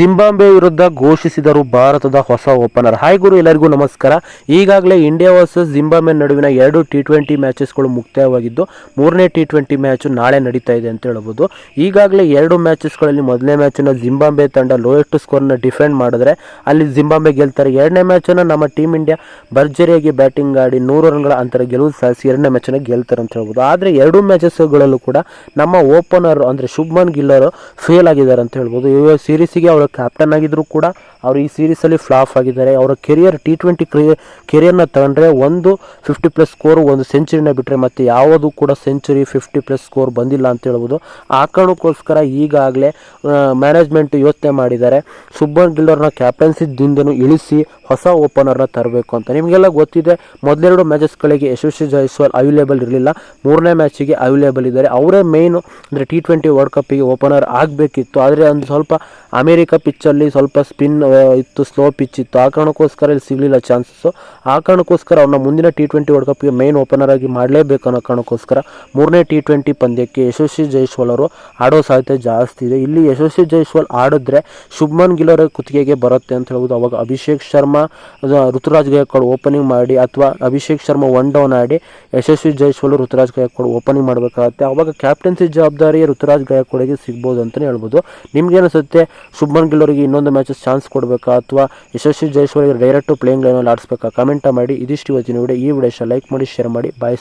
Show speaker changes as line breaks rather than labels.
Zimbabwe ವಿರುದ್ಧ ಘೋಷಿಸಿದರು ಭಾರತದ ಹೊಸ ಓಪನರ್. ಹಾಯ್ ಗುರು, ಎಲ್ಲರಿಗೂ ನಮಸ್ಕಾರ. ಈಗಾಗಲೇ ಇಂಡಿಯಾ ವರ್ಸಸ್ ಜಿಂಬಾಬ್ವೆ ನಡುವಿನ ಎರಡು ಟಿ ಟ್ವೆಂಟಿ ಮ್ಯಾಚಸ್ಗಳು ಮುಕ್ತಾಯವಾಗಿದ್ದು, ಮೂರನೇ ಟಿ ಟ್ವೆಂಟಿ ಮ್ಯಾಚ್ ನಾಳೆ ನಡೀತಾ ಇದೆ ಅಂತ ಹೇಳ್ಬೋದು. ಈಗಾಗಲೇ ಎರಡು ಮ್ಯಾಚಸ್ಗಳಲ್ಲಿ ಮೊದಲನೇ ಮ್ಯಾಚನ್ನು ಜಿಂಬಾಬ್ವೆ ತಂಡ ಲೋಯೆಸ್ಟ್ ಸ್ಕೋರ್ನ ಡಿಫೆಂಡ್ ಮಾಡಿದ್ರೆ, ಅಲ್ಲಿ ಜಿಂಬಾಬ್ವೆ ಗೆಲ್ತಾರೆ. ಎರಡನೇ ಮ್ಯಾಚನ್ನು ನಮ್ಮ ಟೀಮ್ ಇಂಡಿಯಾ ಭರ್ಜರಿಯಾಗಿ ಬ್ಯಾಟಿಂಗ್ ಆಡಿ ನೂರು ರನ್ಗಳ ಅಂತರ ಗೆಲುವು ಸಾಧಿಸಿ ಎರಡನೇ ಮ್ಯಾಚನ್ನು ಗೆಲ್ತಾರೆ ಅಂತ ಹೇಳ್ಬೋದು. ಆದರೆ ಎರಡು ಮ್ಯಾಚಸ್ಗಳಲ್ಲೂ ಕೂಡ ನಮ್ಮ ಓಪನರ್ ಅಂದರೆ ಶುಭ್ಮನ್ ಗಿಲ್ಲರು ಫೇಲ್ ಆಗಿದ್ದಾರೆ ಅಂತ ಹೇಳ್ಬೋದು. ಈ ಸೀರೀಸಿಗೆ ಅವರು ಕ್ಯಾಪ್ಟನ್ ಆಗಿದ್ರು ಕೂಡ ಅವರು ಈ ಸೀರೀಸಲ್ಲಿ ಫ್ಲಾಪ್ ಆಗಿದ್ದಾರೆ. ಅವರ ಕೆರಿಯರ್ ಟಿ ಟ್ವೆಂಟಿ ಕೆರಿಯರ್ನ ತಗೊಂಡ್ರೆ ಒಂದು ಫಿಫ್ಟಿ ಪ್ಲಸ್ ಸ್ಕೋರ್ ಒಂದು ಸೆಂಚುರಿನ ಬಿಟ್ಟರೆ ಮತ್ತೆ ಯಾವುದು ಕೂಡ ಸೆಂಚುರಿ ಫಿಫ್ಟಿ ಪ್ಲಸ್ ಸ್ಕೋರ್ ಬಂದಿಲ್ಲ ಅಂತ ಹೇಳ್ಬೋದು. ಆ ಕಾರಣಕ್ಕೋಸ್ಕರ ಈಗಾಗಲೇ ಮ್ಯಾನೇಜ್ಮೆಂಟ್ ಯೋಚನೆ ಮಾಡಿದ್ದಾರೆ. ಸುಬ್ಬನ್ ಗಿಲ್ಲರ್ನ ಕ್ಯಾಪ್ಟನ್ಸಿದಿಂದನೂ ಇಳಿಸಿ ಹೊಸ ಓಪನರ್ನ ತರಬೇಕು ಅಂತ. ನಿಮಗೆಲ್ಲ ಗೊತ್ತಿದೆ, ಮೊದಲೆರಡು ಮ್ಯಾಚಸ್ಗಳಿಗೆ ಯಶಸ್ವಿ ಜೈಸ್ವಾಲ್ ಅವೈಲೇಬಲ್ ಇರಲಿಲ್ಲ. ಮೂರನೇ ಮ್ಯಾಚಿಗೆ ಅವೈಲೇಬಲ್ ಇದ್ದಾರೆ. ಅವರೇ ಮೇಯ್ನು ಅಂದರೆ ಟಿ ಟ್ವೆಂಟಿ ವರ್ಲ್ಡ್ ಕಪ್ಪಿಗೆ ಓಪನರ್ ಆಗಬೇಕಿತ್ತು. ಆದರೆ ಒಂದು ಸ್ವಲ್ಪ ಅಮೇರಿಕಾ ಪಿಚ್ಚಲ್ಲಿ ಸ್ವಲ್ಪ ಸ್ಪಿನ್ ಇತ್ತು ಸ್ಲೋ ಪಿಚ್ ಇತ್ತು. ಆ ಕಾರಣಕ್ಕೋಸ್ಕರ ಇಲ್ಲಿ ಸಿಗಲಿಲ್ಲ ಚಾನ್ಸಸ್ಸು ಆ ಕಾರಣಕ್ಕೋಸ್ಕರ ಅವ್ರನ್ನ ಮುಂದಿನ ಟಿ ಟ್ವೆಂಟಿ ವರ್ಲ್ಡ್ ಕಪ್ಗೆ ಮೇನ್ ಓಪನರ್ ಆಗಿ ಮಾಡಲೇಬೇಕು ಅನ್ನೋ ಕಾರಣಕ್ಕೋಸ್ಕರ ಮೂರನೇ ಟಿ ಟ್ವೆಂಟಿ ಪಂದ್ಯಕ್ಕೆ ಯಶಸ್ವಿ ಜೈಸ್ವಾಲ್ ಅವರು ಆಡೋ ಸಾಧ್ಯತೆ ಜಾಸ್ತಿ ಇದೆ. ಇಲ್ಲಿ ಯಶಸ್ವಿ ಜೈಸ್ವಾಲ್ ಆಡಿದ್ರೆ ಶುಭ್ಮನ್ ಅವರ ಕುತ್ತಿಗೆಗೆ ಬರುತ್ತೆ ಅಂತ ಹೇಳ್ಬೋದು. ಅವಾಗ ಅಭಿಷೇಕ್ ಶರ್ಮಾ ಋತುರಾಜ್ ಗಾಯಕ್ವಾಡ್ ಓಪನಿಂಗ್ ಮಾಡಿ ಅಥವಾ ಅಭಿಷೇಕ್ ಶರ್ಮಾ ಒನ್ ಡೌನ್ ಆಡಿ ಯಶಸ್ವಿ ಜೈಸ್ವಾಲ್ ಋತುರಾಜ್ ಗಾಯಕ್ವಾಡ್ ಓಪನಿಂಗ್ ಮಾಡಬೇಕಾಗುತ್ತೆ. ಅವಾಗ ಕ್ಯಾಪ್ಟನ್ಸಿ ಜವಾಬ್ದಾರಿ ಋತುರಾಜ್ ಗಾಯಕ್ವಾಡ್ಗೆ ಸಿಗ್ಬೋದು ಅಂತಲೇ ಹೇಳ್ಬೋದು. ನಿಮ್ಗೆ ಗಿಲ್ಲರಿಗೆ ಇನ್ನೊಂದು ಮ್ಯಾಚಸ್ ಚಾನ್ಸ್ ಕೊಡಬೇಕಾ ಅಥವಾ ಯಶಸ್ವಿ ಜೈಸ್ವಾಲ್ಗೆ ಡೈರೆಕ್ಟು ಪ್ಲೇಯಿಂಗ್ ಲೈನಲ್ಲಿ ಆಡಿಸ್ಬೇಕಾ? ಕಮೆಂಟ ಮಾಡಿ. ಇದಿಷ್ಟು ಇವತ್ತಿನ ವಿಡಿಯೋ ಈ ವಿಡಿಯೋ ಲೈಕ್ ಮಾಡಿ ಶೇರ್ ಮಾಡಿ. ಬಾಯ್